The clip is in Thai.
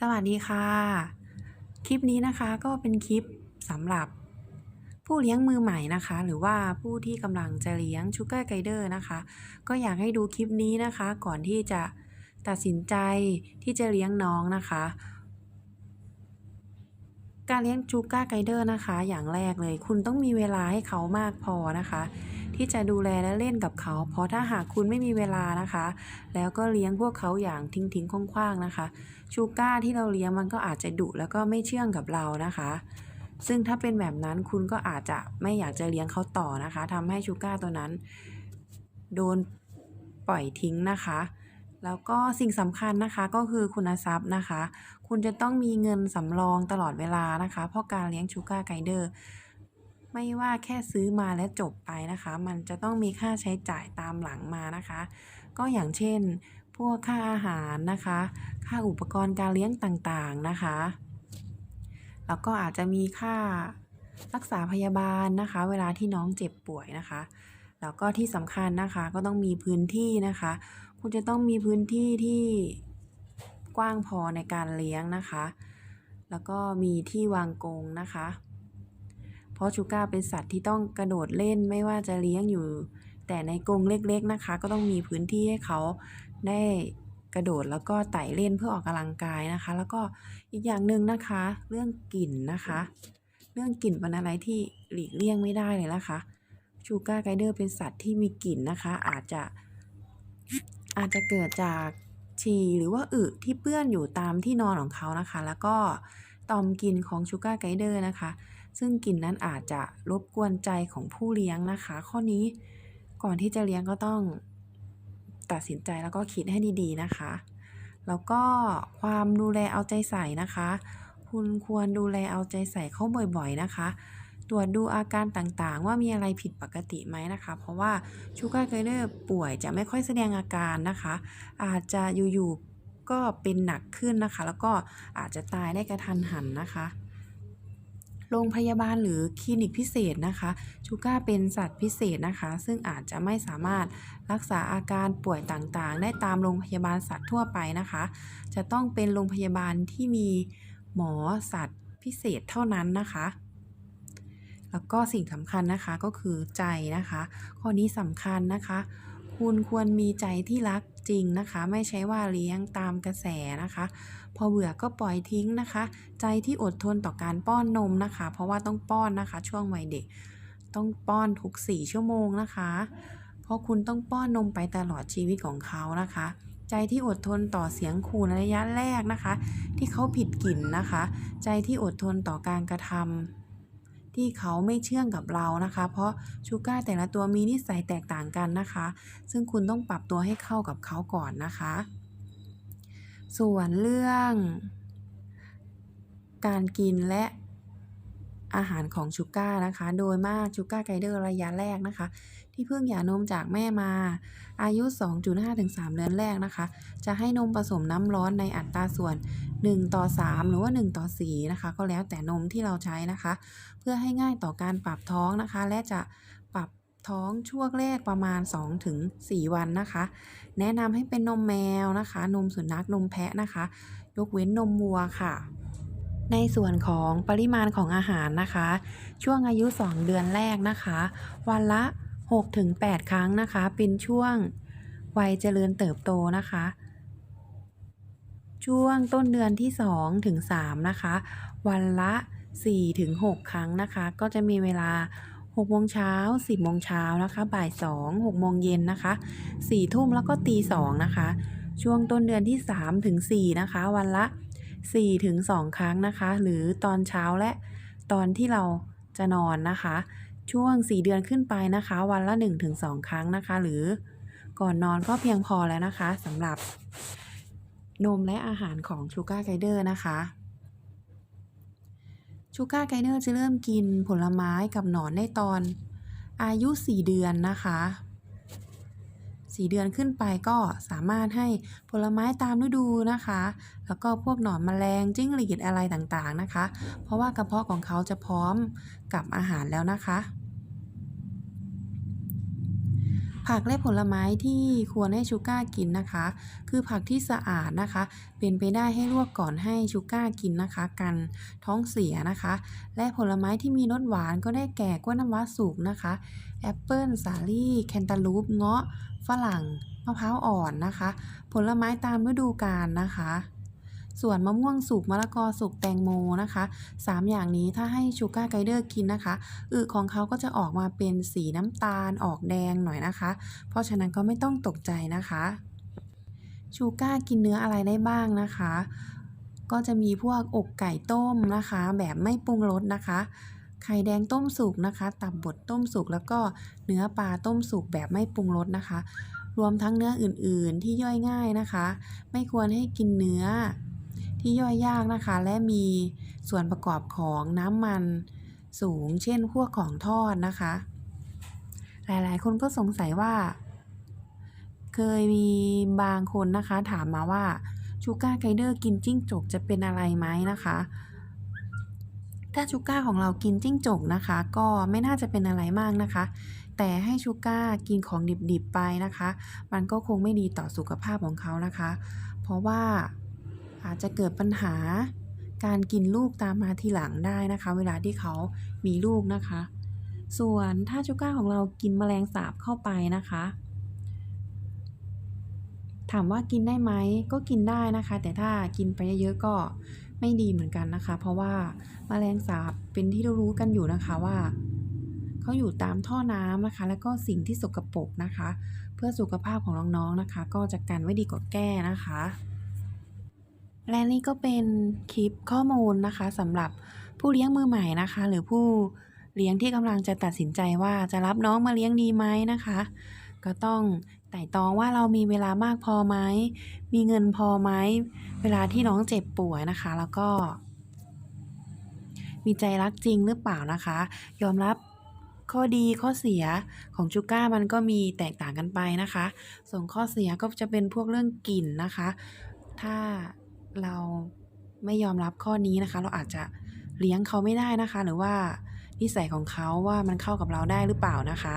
สวัสดีค่ะ คลิปนี้นะคะก็เป็นคลิปสำหรับ ผู้เลี้ยงมือใหม่นะคะ หรือว่าผู้ที่กำลังจะเลี้ยงชูการ์ไกเดอร์นะคะ ก็อยากให้ดูคลิปนี้นะคะ ก่อนที่จะตัดสินใจที่จะเลี้ยงน้องนะคะ การเลี้ยงชูการ์ไกเดอร์นะคะ อย่างแรกเลย คุณต้องมีเวลาให้เขามากพอนะคะ ที่จะดูแลและเล่นกับเขา เพราะถ้าหากคุณไม่มีเวลานะคะ แล้วก็เลี้ยงพวกเขาอย่างทิ้งทิ้งคว้างๆนะคะชูก้าที่เราเลี้ยงมันก็อาจจะดุแล้วก็ไม่เชื่องกับเรานะคะ ซึ่งถ้าเป็นแบบนั้นคุณก็อาจจะไม่อยากจะเลี้ยงเขาต่อนะคะทำให้ชูก้าตัวนั้น โดนปล่อยทิ้งนะคะแล้วก็สิ่งสำคัญนะคะก็คือคุณทรัพย์นะคะ คุณจะต้องมีเงินสำรองตลอดเวลานะคะ เพราะการเลี้ยงชูการ์ไกเดอร์ ไม่ว่าแค่ซื้อมาและจบไปนะคะ มันจะต้องมีค่าใช้จ่ายตามหลังมานะคะ ก็อย่างเช่น พวกค่าอาหารนะคะ ค่าอุปกรณ์การเลี้ยงต่างๆนะคะ แล้วก็อาจจะมีค่ารักษาพยาบาลนะคะ เวลาที่น้องเจ็บป่วยนะคะ แล้วก็ที่สำคัญนะคะก็ต้องมีพื้นที่นะคะ คุณจะต้องมีพื้นที่ที่กว้างพอในการเลี้ยงนะคะ แล้วก็มีที่วางกรงนะคะ เพราะชูก้าเป็นสัตว์ที่ต้องกระโดดเล่นไม่ว่าจะเลี้ยงอยู่ แต่ในกรงเล็กๆนะคะ ก็ต้องมีพื้นที่ให้เขาได้กระโดดแล้วก็ไต่เล่นเพื่อออกกำลังกายนะคะ แล้วก็อีกอย่างหนึ่งนะคะ เรื่องกลิ่นนะคะ เรื่องกลิ่นเป็นอะไรที่หลีกเลี่ยงไม่ได้เลยนะคะชูการ์ไกเดอร์เป็นสัตว์ที่มีกลิ่นนะคะ อาจจะอาจจะเกิดจากฉี่หรือว่าอึที่เปื้อนอยู่ตามที่นอนของเขานะคะ แล้วก็ตอมกลิ่นของชูการ์ไกเดอร์นะคะ ซึ่งกลิ่นนั้นอาจจะรบกวนใจของผู้เลี้ยงนะคะ ข้อนี้ก่อนที่จะเลี้ยงก็ต้องตัดสินใจแล้วก็คิดให้ดีๆนะคะ แล้วก็ความดูแลเอาใจใส่นะคะ คุณควรดูแลเอาใจใส่เขาบ่อยๆนะคะตรวจดูอาการต่างๆ ว่ามีอะไรผิดปกติไหมนะคะ เพราะว่าชูการ์ไกเดอร์ป่วยจะไม่ค่อยแสดงอาการนะคะ อาจจะอยู่ๆก็เป็นหนักขึ้นนะคะ แล้วก็อาจจะตายได้กระทันหันนะคะ โรงพยาบาลหรือคลินิกพิเศษนะคะชูก้าเป็นสัตว์พิเศษนะคะ ซึ่งอาจจะไม่สามารถรักษาอาการป่วยต่างๆ ได้ตามโรงพยาบาลสัตว์ทั่วไปนะคะ จะต้องเป็นโรงพยาบาลที่มีหมอสัตว์พิเศษเท่านั้นนะคะ แล้วก็สิ่งสำคัญนะคะก็คือใจนะคะ ข้อนี้สำคัญนะคะ คุณควรมีใจที่รักจริงนะคะ ไม่ใช่ว่าเลี้ยงตามกระแสนะคะ พอเบื่อก็ปล่อยทิ้งนะคะ ใจที่อดทนต่อการป้อนนมนะคะ เพราะว่าต้องป้อนนะคะ ช่วงวัยเด็ก ต้องป้อนทุก4ชั่วโมงนะคะ เพราะคุณต้องป้อนนมไปตลอดชีวิตของเขานะคะ ใจที่อดทนต่อเสียงขู่ในระยะแรกนะคะ ที่เขาผิดกลิ่นนะคะ ใจที่อดทนต่อการกระทำ ที่เขาไม่เชื่องกับเรานะคะ เพราะชูก้าแต่ละตัวมีนิสัยแตกต่างกันนะคะ ซึ่งคุณต้องปรับตัวให้เข้ากับเขาก่อนนะคะ ส่วนเรื่อง การกินและ อาหารของชูก้านะคะ โดยมากชูก้าไกเดอร์ระยะแรกนะคะ ที่เพิ่งหย่านมจากแม่มา อายุ 2.5-3เดือนแรกนะคะ จะให้นมผสมน้ำร้อนในอัตราส่วน 1 ต่อ 3 หรือว่า 1 ต่อ 4 นะคะ ก็แล้วแต่นมที่เราใช้นะคะ เพื่อให้ง่ายต่อการปรับท้องนะคะ และจะปรับท้องช่วงแรกประมาณ 2-4 วันนะคะ แนะนำให้เป็นนมแมวนะคะ นมสุนัขนมแพะนะคะ ยกเว้นนมวัวค่ะ ในส่วนของปริมาณของอาหารนะคะ ช่วงอายุ 2 เดือนแรกนะคะ วันละ 6-8 ครั้งนะคะ เป็นช่วงวัยเจริญเติบโตนะคะ ช่วงต้นเดือนที่2ถึง3นะคะ วันละ4ถึง6ครั้งนะคะ ก็จะมีเวลา6โมงเช้า10โมงเช้านะคะ บ่าย2 6โมงเย็นนะคะ4ทุ่มแล้วก็ตี2นะคะ ช่วงต้นเดือนที่3ถึง4นะคะ วันละ 4ถึง2ครั้งนะคะ หรือตอนเช้าและตอนที่เราจะนอนนะคะ ช่วง 4 เดือนขึ้นไปนะคะ วันละ 1-2 ครั้งนะคะ หรือก่อนนอนก็เพียงพอแล้วนะคะสำหรับนมและอาหารของชูการ์ไกเดอร์นะคะชูการ์ไกเดอร์จะเริ่มกินผลไม้กับหนอนในตอนอายุ 4 เดือนนะคะ 4 เดือนขึ้นไปก็สามารถให้ผลไม้ตามฤดูนะคะ แล้วก็พวกหนอนแมลงจิ้งหรีดอะไรต่างๆนะคะ เพราะว่ากระเพาะของเขาจะพร้อมกับอาหารแล้วนะคะ ผักและผลไม้ที่ควรให้ชูก้ากินนะคะ คือผักที่สะอาดนะคะ เป็นไปได้ให้ลวกก่อนให้ชูก้ากินนะคะ กันท้องเสียนะคะ และผลไม้ที่มีรสหวานก็ได้แก่กล้วยน้ำว้าสุกนะคะแอปเปิลสาลี่แคนตาลูปเงาะฝรั่งมะพร้าวอ่อนนะคะ ผลไม้ตามฤดูกาลนะคะ ส่วนมะม่วงสุกมะละกอสุกแตงโมนะคะ 3 อย่างนี้ถ้าให้ชูการ์ไกเดอร์กินนะคะอึของเขาก็จะออกมาเป็นสีน้ำตาลออกแดงหน่อยนะคะ เพราะฉะนั้นก็ไม่ต้องตกใจนะคะชูก้ากินเนื้ออะไรได้บ้างนะคะ ก็จะมีพวกอกไก่ต้มนะคะ แบบไม่ปรุงรสนะคะ ไข่แดงต้มสุกนะคะ ตับบดต้มสุกแล้วก็เนื้อปลาต้มสุกแบบไม่ปรุงรสนะคะ รวมทั้งเนื้ออื่นๆที่ย่อยง่ายนะคะ ไม่ควรให้กินเนื้อ ที่ย่อยยากนะคะ และมีส่วนประกอบของน้ำมันสูง เช่นพวกของทอดนะคะ หลายๆ คนก็สงสัยว่า เคยมีบางคนนะคะ ถามมาว่าชูก้าไกเดอร์กินจิ้งจกจะเป็นอะไรไหมนะคะ ถ้าชูก้าของเรากินจิ้งจกนะคะ ก็ไม่น่าจะเป็นอะไรมากนะคะ แต่ให้ชูก้ากินของดิบๆไปนะคะ มันก็คงไม่ดีต่อสุขภาพของเขานะคะ เพราะว่า อาจจะเกิดปัญหาการกินลูกตามมาทีหลังได้นะคะ เวลาที่เขามีลูกนะคะ ส่วนถ้าชูก้าของเรากินแมลงสาบเข้าไปนะคะ ถามว่ากินได้ไหมก็กินได้นะคะ แต่ถ้ากินไปเยอะๆก็ไม่ดีเหมือนกันนะคะ เพราะว่าแมลงสาบเป็นที่รู้กันอยู่นะคะว่าเขาอยู่ตามท่อน้ำนะคะ แล้วก็สิ่งที่สกปรกนะคะ เพื่อสุขภาพของน้องๆนะคะ ก็จะกันไว้ดีกว่าแก้นะคะ และนี่ก็เป็นคลิปข้อมูลนะคะสำหรับผู้เลี้ยงมือใหม่นะคะ หรือผู้เลี้ยงที่กำลังจะตัดสินใจว่าจะรับน้องมาเลี้ยงดีไหมนะคะ ก็ต้องไต่ตองว่าเรามีเวลามากพอไหมมีเงินพอไหมเวลาที่น้องเจ็บป่วยนะคะ แล้วก็ มีใจรักจริงหรือเปล่านะคะ ยอมรับข้อดีข้อเสียของชูก้ามันก็มีแตกต่างกันไปนะคะ ส่วนข้อเสียก็จะเป็นพวกเรื่องกลิ่นนะคะ ถ้า เราไม่ยอมรับข้อนี้นะคะ เราอาจจะเลี้ยงเขาไม่ได้นะคะ หรือว่านิสัยของเขาว่ามันเข้ากับเราได้หรือเปล่านะคะ